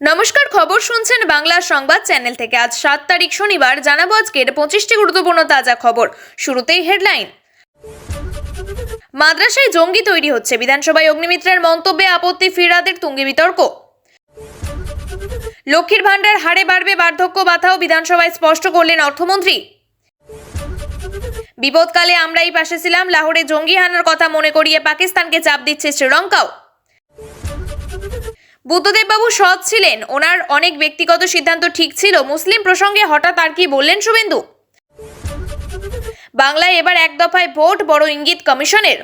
নমস্কার, খবর শুনছেন বাংলা সংবাদ চ্যানেল থেকে। আজ সাত তারিখ শনিবার জানাব আজকের পঁচিশটি গুরুত্বপূর্ণ তাজা খবর। শুরুতেই হেডলাইন। মাদ্রাসায় জঙ্গি তৈরি হচ্ছে। বিধানসভায় অগ্নিমিত্রের মন্তব্যে আপত্তি ফিরাদের তুঙ্গে বিতর্ক। লক্ষ্মীর ভাণ্ডার হারে বাড়বে বার্ধক্য বাধাও বিধানসভায় স্পষ্ট করলেন অর্থমন্ত্রী। বিপদকালে আমরাই পাশে ছিলাম। লাহোরে জঙ্গি হানার কথা মনে করিয়ে পাকিস্তানকে চাপ দিচ্ছে শ্রীলঙ্কাও। বুদ্ধদেব বাবু সৎ ছিলেন। ওনার অনেক ব্যক্তিগত সিদ্ধান্ত ঠিক ছিল। মুসলিম প্রসঙ্গে হঠাৎ আর কি বললেন শুভেন্দু? বাংলায় এবার এক দফায় ভোট, বড় ইঙ্গিত কমিশনের।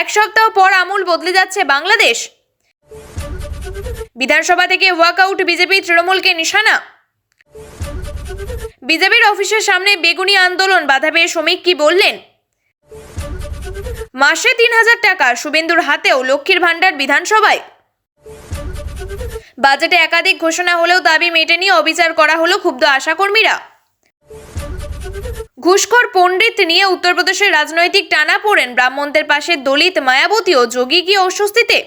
এক সপ্তাহ পর আমূল বদলে যাচ্ছে বাংলাদেশ। বিধানসভা থেকে ওয়াকআউট বিজেপি তৃণমূলকে নিশানা। বিজেপির অফিসের সামনে বেগুনি আন্দোলন, বাধা পেয়ে শ্রমিক কি বললেন? মাসে তিন হাজার টাকা। শুভেন্দুর হাতেও লক্ষ্মীর ভাণ্ডার বিধানসভায়। বাজেটে একাধিক ঘোষণা হলেও দাবি মেটেনি, অবিচার করা হলো ক্ষুব্ধ আশাকর্মীরা। ঘুষখোর পণ্ডিত নিয়ে উত্তরপ্রদেশের রাজনৈতিক টানা পড়েন ব্রাহ্মণদের পাশে দলিত, মায়াবতী ও যোগী কি অস্বস্তিতে?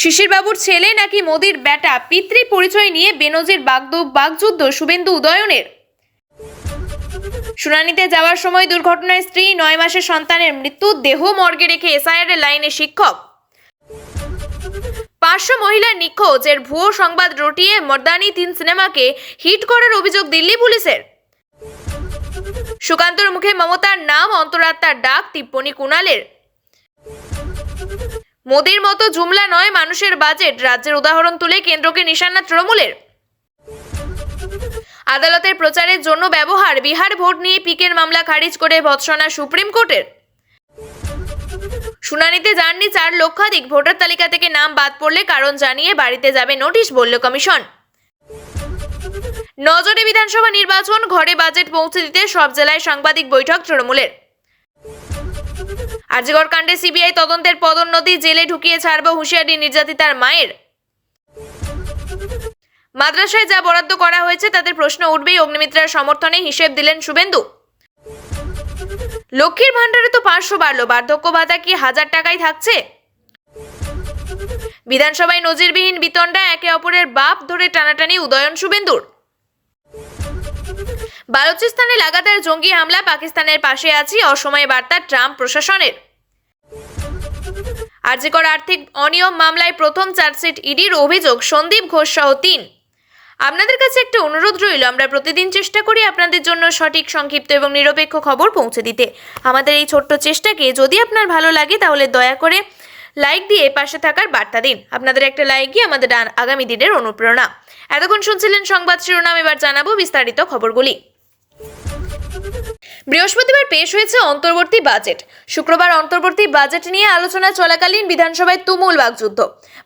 শিশিরবাবুর ছেলে নাকি মোদির বেটা পিতৃ পরিচয় নিয়ে বেনজির বাগদু বাগযুদ্ধ শুভেন্দু উদয়নের? শুনানিতে যাওয়ার সময় দুর্ঘটনায় স্ত্রী, নয় মাসের সন্তানের মৃত্যু, দেহ মর্গে রেখে এসআইআর লাইনে শিক্ষক। পাঁচশো মহিলা নিখোঁজ এর ভুয়ো সংবাদ রটিয়ে মর্দানি তিন সিনেমাকে হিট করার অভিযোগ দিল্লি পুলিশের। সুকান্তর মুখে মমতার নাম, অন্তরাত্মার ডাক, টিপ্পনি কুণালের। মোদির মতো জুমলা নয় মানুষের বাজেট, রাজ্যের উদাহরণ তুলে কেন্দ্রকে নিশানা তৃণমূলের। আদালতের প্রচারের জন্য ব্যবহার, বিহার ভোট নিয়ে পিকের মামলা খারিজ করে ভৎসনা সুপ্রিম কোর্টের। শুনানিতে যাননি চার লক্ষাধিক ভোটার তালিকা থেকে নাম বাদ পড়লে কারণ জানিয়ে বাড়িতে যাবে নোটিশ বলল কমিশন। নজরে বিধানসভা নির্বাচন, ঘরে বাজেট পৌঁছে দিতে সব জেলায় সাংবাদিক বৈঠক তৃণমূলের। আরজিগড় কাণ্ডে সিবিআই তদন্তের পদোন্নতি, জেলে ঢুকিয়ে ছাড়ব হুঁশিয়ারি নির্যাতিতার মায়ের। মাদ্রাসায় যা বরাদ্দ করা হয়েছে, তাদের প্রশ্ন উঠবেই। অগ্নিমিত্রার সমর্থনে হিসেব দিলেন শুভেন্দু। লক্ষ্মীর ভাণ্ডারে তো পাঁচশো বাড়লো। বার্ধক্য ভাতা কি হাজার টাকাই থাকছে? বিধানসভায় নজিরবিহীন বিতণ্ডা একে অপরের বাপ ধরে টানাটানি উদয়ন শুভেন্দুর। বালুচিস্তানে লাগাতার জঙ্গি হামলা, পাকিস্তানের পাশে আছি, অসময়ে বার্তা ট্রাম্প প্রশাসনের। আর্জিকর আর্থিক অনিয়ম মামলায় প্রথম চার্জশিট ইডির অভিযোগ, সন্দীপ ঘোষ সহ তিন। আপনাদের কাছে একটা অনুরোধ রইল, আমরা প্রতিদিন চেষ্টা করি আপনাদের জন্য সঠিক, সংক্ষিপ্ত এবং নিরপেক্ষ খবর পৌঁছে দিতে। আমাদের এই ছোট্ট চেষ্টাকে যদি আপনার ভালো লাগে, তাহলে দয়া করে লাইক দিয়ে পাশে থাকার বার্তা দিন। আপনাদের একটা লাইকই আমাদের আগামী দিনের অনুপ্রেরণা। এতক্ষণ শুনছিলেন সংবাদ শিরোনাম, এবার জানাব বিস্তারিত খবরগুলি। বৃহস্পতিবার পেশ হয়েছে অন্তর্বর্তী বাজেট। শুক্রবার অন্তর্বর্তী বাজেট নিয়ে আলোচনা চলাকালীন বিধানসভায় তুমুল বাকযুদ্ধ।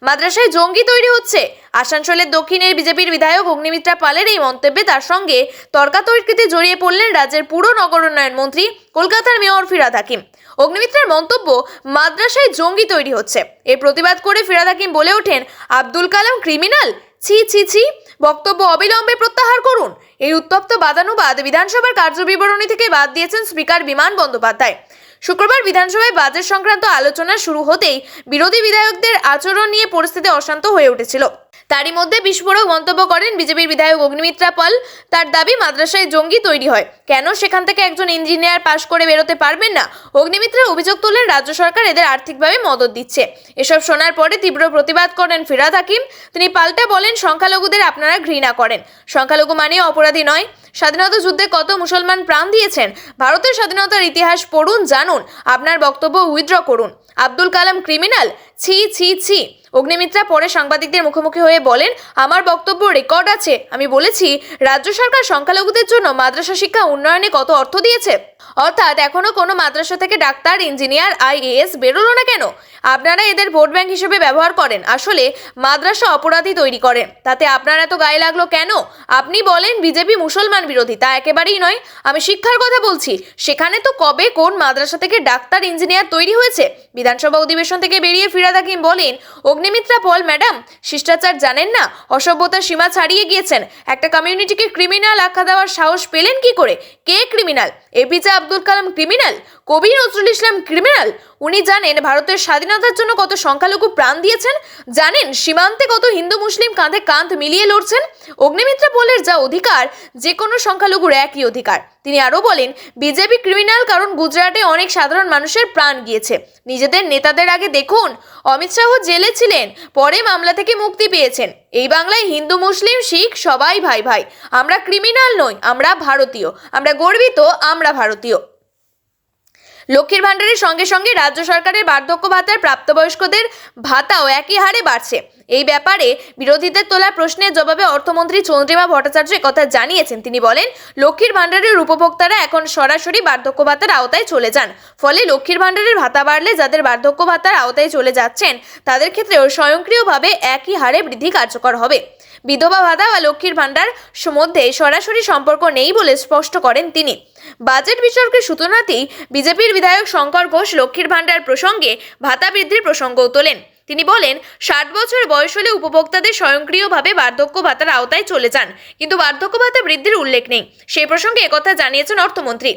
মাদ্রাসায় জঙ্গি তৈরি হচ্ছে। আসানসোলের দক্ষিণের বিজেপির বিধায়ক অগ্নিমিত্রা পালের এই মন্তব্যে তার সঙ্গে তর্কাতর্কিতে জড়িয়ে পড়লেন রাজ্যের পুরো নগর উন্নয়ন মন্ত্রী, কলকাতার মেয়র ফিরাদ হাকিম। অগ্নিমিত্রার মন্তব্য, মাদ্রাসায় জঙ্গি তৈরি হচ্ছে। এর প্রতিবাদ করে ফিরাদ হাকিম বলে ওঠেন, আব্দুল কালাম ক্রিমিনাল? ছি ছি ছি। বক্তব্য অবিলম্বে প্রত্যাহার করুন। এই উত্তপ্ত বাদানুবাদ বিধানসভার কার্যবিবরণী থেকে বাদ দিয়েছেন স্পিকার বিমান বন্দ্যোপাধ্যায়। শুক্রবার বিধানসভায় বাজেট সংক্রান্ত আলোচনা শুরু হতেই বিরোধী বিধায়কদের আচরণ নিয়ে পরিস্থিতি অশান্ত হয়ে উঠেছিল। তারই মধ্যে বিস্ফোরক মন্তব্য করেন বিজেপির বিধায়ক অগ্নিমিত্রা পাল। তার দাবি, মাদ্রাসায় জঙ্গি তৈরি হয়। কেন সেখান থেকে একজন ইঞ্জিনিয়ার পাশ করে বেরোতে পারবেন না? অগ্নিমিত্রার অভিযোগ তোলেন, রাজ্য সরকার এদের আর্থিকভাবে মদত দিচ্ছে। এসব শোনার পরে তীব্র প্রতিবাদ করেন ফিরাদ হাকিম। তিনি পাল্টা বলেন, সংখ্যালঘুদের আপনারা ঘৃণা করেন। সংখ্যালঘু মানে অপরাধী নয়। স্বাধীনতা যুদ্ধে কত মুসলমান প্রাণ দিয়েছেন? ভারতের স্বাধীনতার ইতিহাস পড়ুন, জানুন। আপনার বক্তব্য উইথড্র করুন। আব্দুল কালাম ক্রিমিনাল? ছি ছি ছি। অগ্নিমিত্রা পরে সাংবাদিকদের মুখোমুখি হয়ে বলেন, আমার বক্তব্য রেকর্ড আছে। আমি বলেছি, রাজ্য সরকার সংখ্যালঘুদের জন্য মাদ্রাসা শিক্ষা উন্নয়নে কত অর্থ দিয়েছে? অর্থাৎ এখনও কোনো মাদ্রাসা থেকে ডাক্তার, ইঞ্জিনিয়ার, আইএএস বেরোলো না কেন? আপনারা এদের ভোট ব্যাংক হিসেবে ব্যবহার করেন। আসলে মাদ্রাসা অপরাধী তৈরি করেন তাতে আপনার এত গায়ে লাগল কেন? আপনি বলেন বিজেপি মুসলমান বিরোধী, তা একেবারেই নয়। আমি শিক্ষার কথা বলছি। সেখানে তো কবে কোন মাদ্রাসা থেকে ডাক্তার, ইঞ্জিনিয়ার তৈরি হয়েছে? বিধানসভা অধিবেশন থেকে বেরিয়ে ফিরাদ হাকিম বলেন, অগ্নিমিত্রা পল, ম্যাডাম, শিষ্টাচার জানেন না? অসভ্যতার সীমা ছাড়িয়ে গিয়েছেন। একটা কমিউনিটিকে ক্রিমিনাল আখ্যা দেওয়ার সাহস পেলেন কি করে? কে criminal? APJ Abdul Kalam criminal কবি নজরুল ইসলাম ক্রিমিনাল উনি জানেন ভারতের স্বাধীনতার জন্য কত সংখ্যালঘু প্রাণ দিয়েছেন। জানেন সীমান্তে কত হিন্দু মুসলিম কাঁধে কাঁধ মিলিয়ে লড়ছেন। অগ্নিমিত্রা পোলের যা অধিকার, যে কোনো সংখ্যালঘুর একই অধিকার। তিনি আরও বলেন, বিজেপি ক্রিমিনাল কারণ গুজরাটে অনেক সাধারণ মানুষের প্রাণ গিয়েছে। নিজেদের নেতাদের আগে দেখুন, অমিত শাহ জেলে ছিলেন, পরে মামলা থেকে মুক্তি পেয়েছেন। এই বাংলায় হিন্দু, মুসলিম, শিখ সবাই ভাই ভাই। আমরা ক্রিমিনাল নই, আমরা ভারতীয়। আমরা গর্বিত, আমরা ভারতীয়। লক্ষ্মীর ভাণ্ডারের সঙ্গে সঙ্গে রাজ্য সরকারের বার্ধক্য ভাতার প্রাপ্তবয়স্কদের ভাতাও একই হারে বাড়ছে। এই ব্যাপারে বিরোধীদের তোলা প্রশ্নের জবাবে অর্থমন্ত্রী চন্দ্রিমা ভট্টাচার্য একথা জানিয়েছেন। তিনি বলেন, লক্ষ্মীর ভাণ্ডারের উপভোক্তারা এখন সরাসরি বার্ধক্য ভাতার আওতায় চলে যান। ফলে লক্ষ্মীর ভাণ্ডারের ভাতা বাড়লে যাদের বার্ধক্য ভাতার আওতায় চলে যাচ্ছেন, তাদের ক্ষেত্রেও স্বয়ংক্রিয়ভাবে একই হারে বৃদ্ধি কার্যকর হবে। বিধবা ভাতা বা লক্ষ্মীর ভাণ্ডার মধ্যে সরাসরি সম্পর্ক নেই বলে স্পষ্ট করেন তিনি। বাজেট বিতর্কের সূচনাতেই বিজেপির বিধায়ক শঙ্কর ঘোষ লক্ষ্মীর ভাণ্ডার প্রসঙ্গে ভাতা বৃদ্ধির প্রসঙ্গও তোলেন। তিনি বলেন, ষাট বছর বয়স হলে উপভোক্তাদের স্বয়ংক্রিয়ভাবে বার্ধক্য ভাতার আওতায় চলে যান। কিন্তু বার্ধক্য ভাতা বৃদ্ধির উল্লেখ নেই। সেই প্রসঙ্গে একথা জানিয়েছেন অর্থমন্ত্রী।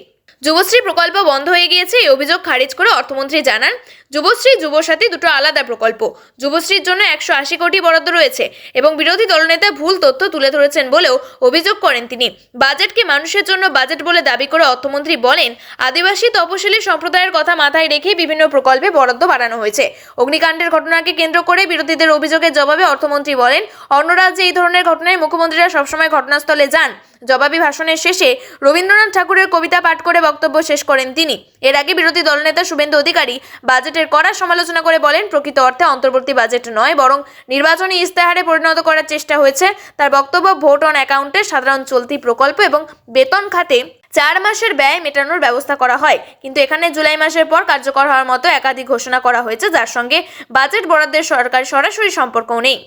যুবশ্রী প্রকল্প বন্ধ হয়ে গিয়েছে, এই অভিযোগ খারিজ করে অর্থমন্ত্রী জানান। যুবশ্রী, যুবসাথী দুটো আলাদা প্রকল্প। যুবশ্রীর জন্য একশো আশি কোটি বরাদ্দ রয়েছে এবং বিরোধী দলনেতা ভুল তথ্য তুলে ধরেছেন বলেও অভিযোগ করেন তিনি। বাজেটকে মানুষের জন্য বাজেট বলে দাবি করে অর্থমন্ত্রী বলেন, আদিবাসী তপশিলি সম্প্রদায়ের কথা মাথায় রেখে বিভিন্ন প্রকল্পে বরাদ্দ বাড়ানো হয়েছে। অগ্নিকাণ্ডের ঘটনাকে কেন্দ্র করে বিরোধীদের অভিযোগের জবাবে অর্থমন্ত্রী বলেন, অন্য রাজ্যে এই ধরনের ঘটনায় মুখ্যমন্ত্রীরা সবসময় ঘটনাস্থলে যান। জবাবি ভাষণের শেষে রবীন্দ্রনাথ ঠাকুরের কবিতা পাঠ করে বক্তব্য শেষ করেন তিনি। এর আগে বিরোধী দলনেতা শুভেন্দু অধিকারী বাজেটের কড়া সমালোচনা করে বলেন, প্রকৃত অর্থে অন্তর্বর্তী বাজেট নয়, বরং নির্বাচনী ইস্তেহারে পরিণত করার চেষ্টা হয়েছে। তার বক্তব্য ভোট অন অ্যাকাউন্টে সাধারণ চলতি প্রকল্প এবং বেতন খাতে চার মাসের ব্যয় মেটানোর ব্যবস্থা করা হয়। কিন্তু এখানে জুলাই মাসের পর কার্যকর হওয়ার মতো একাধিক ঘোষণা করা হয়েছে, যার সঙ্গে বাজেট বরাদ্দের সরকার সরাসরি সম্পর্কও নেই।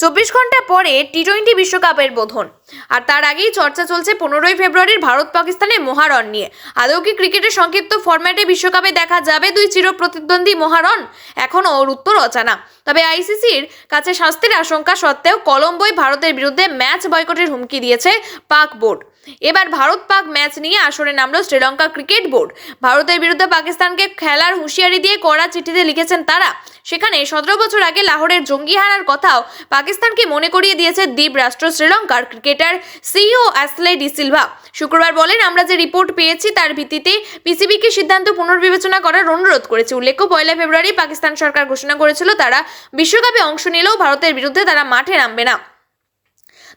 চব্বিশ ঘণ্টা পরে টি টোয়েন্টি বিশ্বকাপের বোধন। আর তার আগেই চর্চা চলছে পনেরোই ফেব্রুয়ারির ভারত পাকিস্তানের মহারণ নিয়ে। আদৌ কি ক্রিকেটের সংক্ষিপ্ত ফরম্যাটে বিশ্বকাপে দেখা যাবে দুই চির প্রতিদ্বন্দ্বী মহারণ? এখনও ওর উত্তর অচানা তবে আইসিসির কাছে শাস্তির আশঙ্কা সত্ত্বেও কলম্বোয় ভারতের বিরুদ্ধে ম্যাচ বয়কটের হুমকি দিয়েছে পাক বোর্ড। এবার ভারত পাক ম্যাচ নিয়ে আসরে নামলো শ্রীলঙ্কা ক্রিকেট বোর্ড। ভারতের বিরুদ্ধে পাকিস্তানকে খেলার হুঁশিয়ারি দিয়ে কড়া চিঠিতে লিখেছেন তারা। সেখানে সতেরো বছর আগে লাহোরের জঙ্গি হানার কথাও পাকিস্তানকে মনে করিয়ে দিয়েছে দ্বীপ রাষ্ট্র শ্রীলঙ্কার cricketer CEO Ashley D Silva. শুক্রবার বলেন, আমরা যে রিপোর্ট পেয়েছি তার ভিত্তিতে পিসিবিকে সিদ্ধান্ত পুনর্বিবেচনা করার অনুরোধ করেছে। উল্লেখ্য, পয়লা ফেব্রুয়ারি পাকিস্তান সরকার ঘোষণা করেছিল, তারা বিশ্বকাপে অংশ নিলেও ভারতের বিরুদ্ধে তারা মাঠে নামবে না।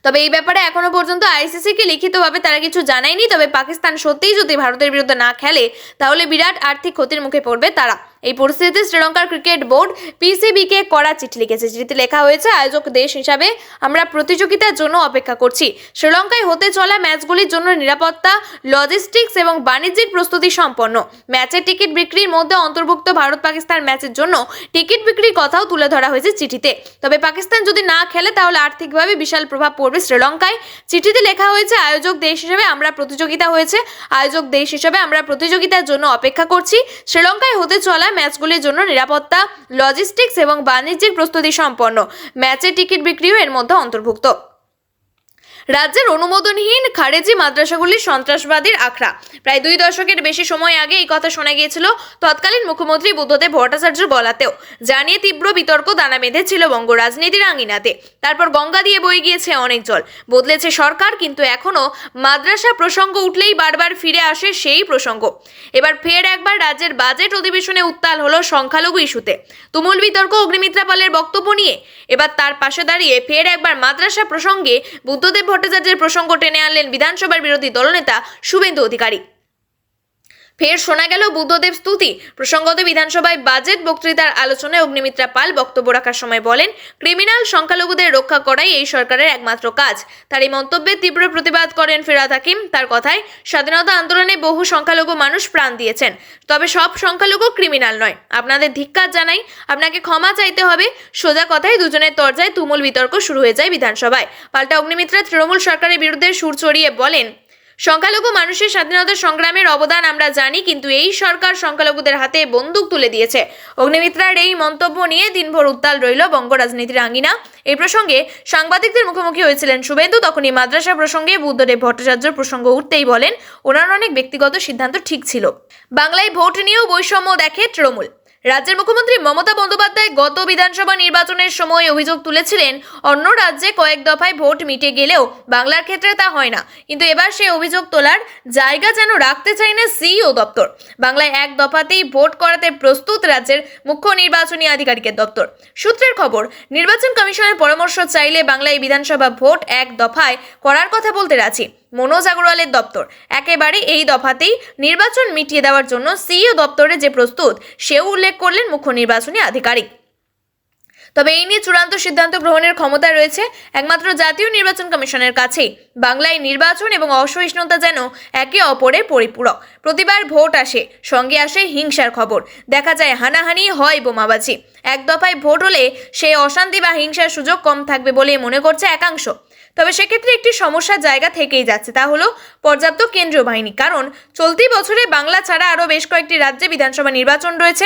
তবে এই ব্যাপারে এখনও পর্যন্ত আইসিসিকে লিখিতভাবে তারা কিছু জানায়নি, তবে পাকিস্তান সত্যিই যদি ভারতের বিরুদ্ধে না খেলে, তাহলে বিরাট আর্থিক ক্ষতির মুখে পড়বে তারা। এই পরিস্থিতিতে শ্রীলঙ্কার ক্রিকেট বোর্ড পিসিবিকে কড়া চিঠি লিখেছে। চিঠিতে লেখা হয়েছে, আয়োজক দেশ হিসাবে আমরা প্রতিযোগিতার জন্য অপেক্ষা করছি। শ্রীলঙ্কায় হতে চলা ম্যাচগুলির জন্য নিরাপত্তা, লজিস্টিক্স এবং বাণিজ্যিক প্রস্তুতি সম্পন্ন। ম্যাচের টিকিট বিক্রির মধ্যে অন্তর্ভুক্ত ভারত পাকিস্তান ম্যাচের জন্য টিকিট বিক্রির কথাও তুলে ধরা হয়েছে চিঠিতে। তবে পাকিস্তান যদি না খেলে, তাহলে আর্থিকভাবে বিশাল প্রভাব পড়বে শ্রীলঙ্কায়। চিঠিতে লেখা হয়েছে, আয়োজক দেশ হিসেবে আমরা প্রতিযোগিতা হয়েছে, আয়োজক দেশ হিসেবে আমরা প্রতিযোগিতার জন্য অপেক্ষা করছি। শ্রীলঙ্কায় হতে চলা ম্যাচগুলির জন্য নিরাপত্তা লজিস্টিক্স এবং বাণিজ্যিক প্রস্তুতি সম্পন্ন। ম্যাচের টিকিট বিক্রিও এর মধ্যে অন্তর্ভুক্ত। রাজ্যের অনুমোদনহীন খারেজি মাদ্রাসাগুলির সন্ত্রাসবাদীর আখড়া। প্রায় দুই দশকের বেশি সময় আগে এই কথা শোনা গিয়েছিল তৎকালীন মুখ্যমন্ত্রী বুদ্ধদেব ভট্টাচার্য গলাতেও জানিয়ে তীব্র বিতর্ক দানা বেঁধেছিল বঙ্গ রাজনীতির আঙিনাতে। তারপর গঙ্গা দিয়ে বয়ে গিয়েছে অনেক জল। বদলেছে সরকার, কিন্তু এখনও মাদ্রাসা প্রসঙ্গ উঠলেই বারবার ফিরে আসে সেই প্রসঙ্গ। এবার ফের একবার রাজ্যের বাজেট অধিবেশনে উত্তাল হলো সংখ্যালঘু ইস্যুতে। তুমুল বিতর্ক অগ্নিমিত্রা পালের বক্তব্য নিয়ে, এবার তার পাশে দাঁড়িয়ে ফের একবার মাদ্রাসা প্রসঙ্গে বুদ্ধদেব ভট্টাচার্যের প্রসঙ্গ টেনে আনলেন বিধানসভার বিরোধী দলনেতা শুভেন্দু অধিকারী। ফের শোনা গেল বুদ্ধদেব স্তুতি। প্রসঙ্গত বিধানসভায় বাজেট বক্তৃতার আলোচনায় অগ্নিমিত্রা পাল বক্তব্য রাখার সময় বলেন, ক্রিমিনাল সংখ্যালঘুদের রক্ষা করাই এই সরকারের একমাত্র কাজ। তার এই মন্তব্যে তীব্র প্রতিবাদ করেন ফিরাদ হাকিম। তার কথায়, স্বাধীনতা আন্দোলনে বহু সংখ্যালঘু মানুষ প্রাণ দিয়েছেন। তবে সব সংখ্যালঘু ক্রিমিনাল নয়। আপনাদের ধিক্কার জানাই, আপনাকে ক্ষমা চাইতে হবে। সোজা কথায় দুজনের তরজায় তুমুল বিতর্ক শুরু হয়ে যায় বিধানসভায়। পাল্টা অগ্নিমিত্রা তৃণমূল সরকারের বিরুদ্ধে সুর চড়িয়ে বলেন সংখ্যালঘু মানুষের স্বাধীনতা সংগ্রামের অবদান আমরা জানি, কিন্তু এই সরকার সংখ্যালঘুদের হাতে বন্দুক তুলে দিয়েছে। অগ্নিমিত্রার এই মন্তব্য নিয়ে দিনভর উত্তাল রইল বঙ্গ রাজনীতির আঙ্গিনা। এই প্রসঙ্গে সাংবাদিকদের মুখোমুখি হয়েছিলেন শুভেন্দু, তখনই মাদ্রাসা প্রসঙ্গে বুদ্ধদেব ভট্টাচার্যর প্রসঙ্গ উঠতেই বলেন, ওনার অনেক ব্যক্তিগত সিদ্ধান্ত ঠিক ছিল। বাংলায় ভোট নিয়েও বৈষম্য দেখে তৃণমূল। রাজ্যের মুখ্যমন্ত্রী মমতা বন্দ্যোপাধ্যায় গত বিধানসভা নির্বাচনের সময় অভিযোগ তুলেছিলেন, অন্য রাজ্যে কয়েক দফায় ভোট মিটে গেলেও বাংলার ক্ষেত্রে তা হয় না। কিন্তু এবার সেই অভিযোগ তোলার জায়গা যেন রাখতে চায় না সিইও দপ্তর। বাংলায় এক দফাতেই ভোট করাতে প্রস্তুত রাজ্যের মুখ্য নির্বাচনী আধিকারিকের দপ্তর। সূত্রের খবর, নির্বাচন কমিশনের পরামর্শ চাইলে বাংলায় বিধানসভা ভোট এক দফায় করার কথা বলতে রাজি। মনোজ আগরওয়ালের দপ্তর। একেবারে এই দফাতেই নির্বাচন মিটিয়ে দেওয়ার জন্য সিইও দপ্তরে যে প্রস্তুত, সেও উল্লেখ করলেন মুখ্য নির্বাচনী আধিকারিক। তবে এই নিয়ে চূড়ান্ত সিদ্ধান্ত গ্রহণের ক্ষমতা রয়েছে একমাত্র জাতীয় নির্বাচন কমিশনের কাছেই। বাংলায় নির্বাচন এবং অসহিষ্ণুতা যেন একে অপরের পরিপূরক। প্রতিবার ভোট আসে, সঙ্গে আসে হিংসার খবর। দেখা যায় হানাহানি হয় বোমাবাজি। এক দফায় ভোট হলে সেই অশান্তি বা হিংসার সুযোগ কম থাকবে বলে মনে করছে একাংশ। তবে সেক্ষেত্রে একটি সমস্যার জায়গা থেকেই যাচ্ছে, তা হলো পর্যাপ্ত কেন্দ্রীয় বাহিনী। কারণ চলতি বছরে বাংলা ছাড়া আরও বেশ কয়েকটি রাজ্যে বিধানসভা নির্বাচন রয়েছে।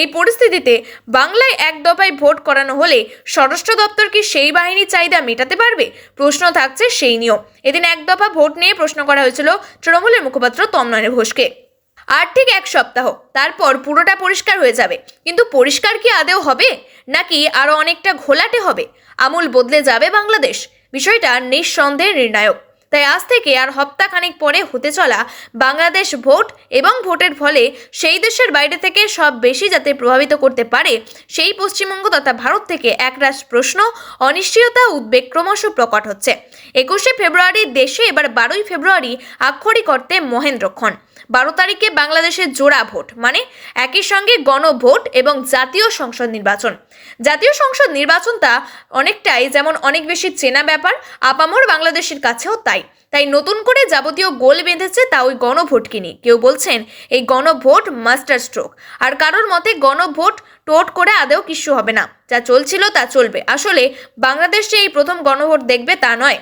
এই পরিস্থিতিতে বাংলায় এক দফায় ভোট করানো হলে স্বরাষ্ট্র দপ্তর কি সেই বাহিনীর চাহিদা মেটাতে পারবে? প্রশ্ন থাকছে সেই নিয়েও। এদিন এক দফা ভোট নিয়ে প্রশ্ন করা হয়েছিল তৃণমূলের মুখপাত্র তমনয়ন ঘোষকে। আর ঠিক এক সপ্তাহ, তারপর পুরোটা পরিষ্কার হয়ে যাবে। কিন্তু পরিষ্কার কি আদেও হবে? নাকি আরও অনেকটা ঘোলাটে হবে? আমূল বদলে যাবে বাংলাদেশ? বিষয়টা নিঃসন্দেহে নির্ণায়ক। তাই আজ থেকে আর হপ্তাখানিক পরে হতে চলা বাংলাদেশ ভোট এবং ভোটের ফলে সেই দেশের বাইরে থেকে সব বেশি যাতে প্রভাবিত করতে পারে, সেই পশ্চিমবঙ্গ তথা ভারত থেকে একরাশ প্রশ্ন, অনিশ্চয়তা, উদ্বেগ ক্রমশ প্রকট হচ্ছে। একুশে ফেব্রুয়ারি দেশে এবার বারোই ফেব্রুয়ারি আক্ষরিক অর্থে মহেন্দ্রক্ষণ। বারো তারিখে বাংলাদেশের জোড়া ভোট মানে একই সঙ্গে গণভোট এবং জাতীয় সংসদ নির্বাচন। জাতীয় সংসদ নির্বাচনটা অনেকটাই যেমন অনেক বেশি চেনা ব্যাপার, আপামর বাংলাদেশের কাছেও তাই। তাই নতুন করে যাবতীয় গোল বেঁধেছে তা ওই গণভোটকে নিয়ে। কেউ বলছেন, এই গণভোট মাস্টার স্ট্রোক। আর কারোর মতে গণভোট টোট করে আদেও কিছু হবে না। যা চলছিল তা চলবে। আসলে বাংলাদেশ যে এই প্রথম গণভোট দেখবে তা নয়।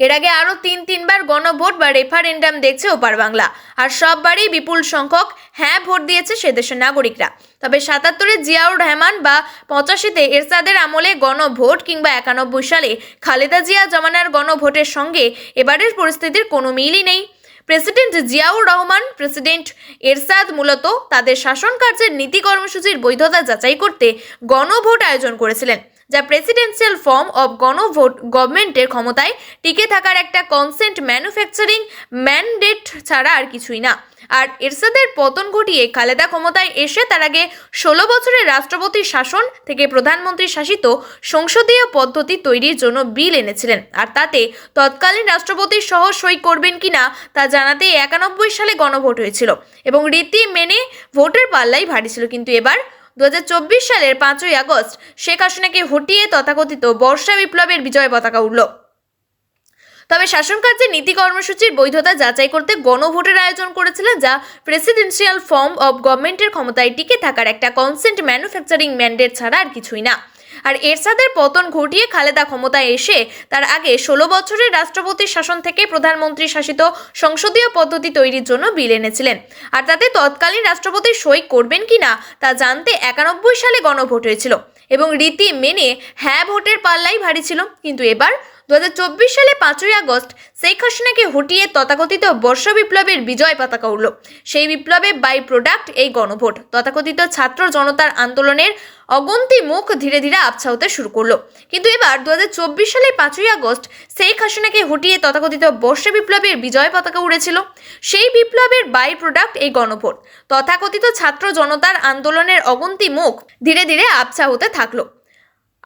এর আগে আরও তিন, তিনবার গণভোট বা রেফারেন্ডাম দেখছে ওপার বাংলা। আর সববারই বিপুল সংখ্যক হ্যাঁ ভোট দিয়েছে সে দেশের নাগরিকরা। তবে সাতাত্তরে জিয়াউর রহমান বা পঁচাশিতে এরশাদের আমলে গণভোট কিংবা একানব্বই সালে খালেদা জিয়া জমানার গণভোটের সঙ্গে এবারের পরিস্থিতির কোনো মিলই নেই। প্রেসিডেন্ট জিয়াউর রহমান, প্রেসিডেন্ট এরশাদ মূলত তাদের শাসন কার্যের নীতি কর্মসূচির বৈধতা যাচাই করতে গণভোট আয়োজন করেছিলেন। যা প্রেসিডেন্সিয়াল ফর্ম অব গণভোট গভর্নমেন্টের ক্ষমতায় টিকে থাকার একটা কনসেন্ট ম্যানুফ্যাকচারিং ম্যান্ডেট ছাড়া আর কিছুই না। আর এরশাদের পতন ঘটিয়ে খালেদা ক্ষমতায় এসে তার আগে ষোলো বছরের রাষ্ট্রপতির শাসন থেকে প্রধানমন্ত্রী শাসিত সংসদীয় পদ্ধতি তৈরির জন্য বিল এনেছিলেন। আর তাতে তৎকালীন রাষ্ট্রপতি সহ সই করবেন কিনা তা জানাতে একানব্বই সালে গণভোট হয়েছিল এবং রীতি মেনে ভোটের পাল্লাই ভারী ছিল। কিন্তু এবার দু হাজার চব্বিশ সালের পাঁচই আগস্ট শেখ হাসিনাকে হটিয়ে তথাকথিত বর্ষা বিপ্লবের বিজয় পতাকা উঠল তবে শাসন কার্যের নীতি কর্মসূচির বৈধতা যাচাই করতে গণভোটের আয়োজন করেছিলেন যা প্রেসিডেন্সিয়াল ফর্ম অব গভর্নমেন্টের ক্ষমতায় টিকে থাকার একটা কনসেন্ট ম্যানুফ্যাকচারিং ম্যান্ডেট ছাড়া আর কিছুই না। আর এরশাদের পতন ঘটিয়ে খালেদা ক্ষমতায় এসে তার আগে ষোলো বছরের রাষ্ট্রপতির শাসন থেকে প্রধানমন্ত্রী শাসিত সংসদীয় পদ্ধতি তৈরির জন্য বিল এনেছিলেন। আর তাতে তৎকালীন রাষ্ট্রপতি সই করবেন কি না তা জানতে একানব্বই সালে গণভোট হয়েছিল এবং রীতি মেনে হ্যাঁ ভোটের পাল্লাই ভারী ছিল। কিন্তু এবার দু হাজার চব্বিশ সালে পাঁচই আগস্ট শেখ হাসিনাকে হটিয়ে তথাকথিত বর্ষ বিপ্লবের বিজয় পতাকা উঠল সেই বিপ্লবে বাই প্রোডাক্ট এই গণভোট। তথাকথিত ছাত্র জনতার আন্দোলনের অগন্তি মুখ ধীরে ধীরে আবছা হতে শুরু করল। কিন্তু এবার দুহাজার চব্বিশ সালে পাঁচই আগস্ট শেখ হাসিনাকে হটিয়ে তথাকথিত বর্ষ বিপ্লবের বিজয় পতাকা উড়েছিল। সেই বিপ্লবের বাই প্রোডাক্ট এই গণভোট। তথাকথিত ছাত্র জনতার আন্দোলনের অগন্তি মুখ ধীরে ধীরে আবছা হতে থাকল।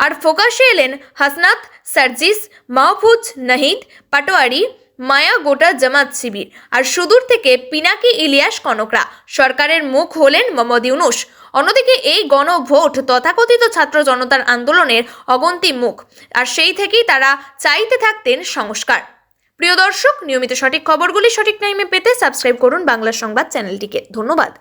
আর ফোকাসে এলেন হাসনাত, সার্জিস, মাহফুজ, নাহিদ, পাটোয়ারি, মায়া গোটা জামাত শিবির আর সুদূর থেকে পিনাকি ইলিয়াস কনকরা। সরকারের মুখ হলেন মোহাম্মদ ইউনুস। অন্যদিকে এই গণভোট তথাকথিত ছাত্র জনতার আন্দোলনের অগন্তি মুখ আর সেই থেকেই তারা চাইতে থাকতেন সংস্কার। প্রিয় দর্শক, নিয়মিত সঠিক খবরগুলি সঠিক টাইমে পেতে সাবস্ক্রাইব করুন বাংলা সংবাদ চ্যানেলটিকে। ধন্যবাদ।